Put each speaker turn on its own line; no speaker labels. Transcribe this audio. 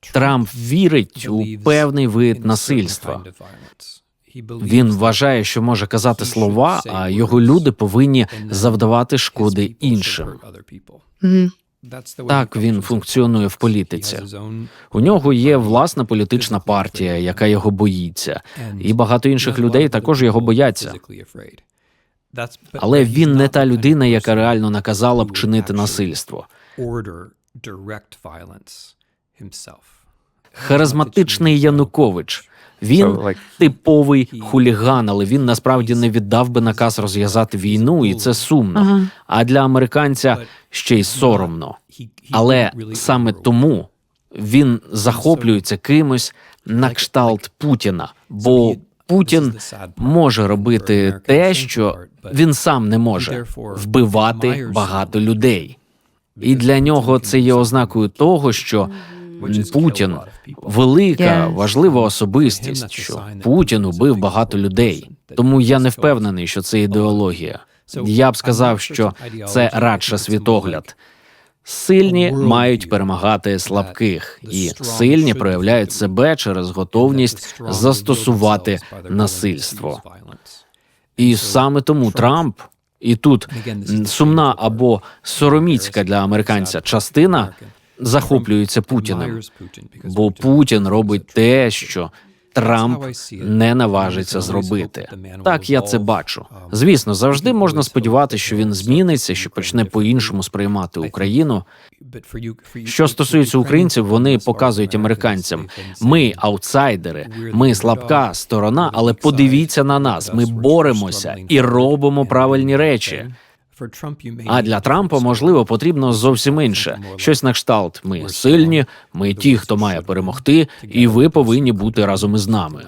Трамп вірить у певний вид насильства. Він вважає, що може казати слова, а його люди повинні завдавати шкоди іншим.
Мгм.
Так він функціонує в політиці. У нього є власна політична партія, яка його боїться, і багато інших людей також його бояться. Але він не та людина, яка реально наказала б чинити насильство. Харизматичний Янукович. Він типовий хуліган, але він насправді не віддав би наказ розв'язати війну, і це сумно.
Ага.
А для американця ще й соромно. Але саме тому він захоплюється кимось на кшталт Путіна, бо Путін може робити те, що він сам не може вбивати багато людей. І для нього це є ознакою того, що Путін велика, важлива особистість, що Путін убив багато людей. Тому я не впевнений, що це ідеологія. Я б сказав, що це радше світогляд. Сильні мають перемагати слабких, і сильні проявляють себе через готовність застосувати насильство. І саме тому Трамп і тут сумна або сороміцька для американця частина захоплюється Путіним, бо Путін робить те, що Трамп не наважиться зробити. Так я це бачу. Звісно, завжди можна сподіватися, що він зміниться, що почне по-іншому сприймати Україну. Що стосується українців, вони показують американцям: ми аутсайдери, ми слабка сторона, але подивіться на нас. Ми боремося і робимо правильні речі. А для Трампа можливо потрібно зовсім інше. Щось на кшталт. Ми сильні, ми ті, хто має перемогти, і ви повинні бути разом із нами.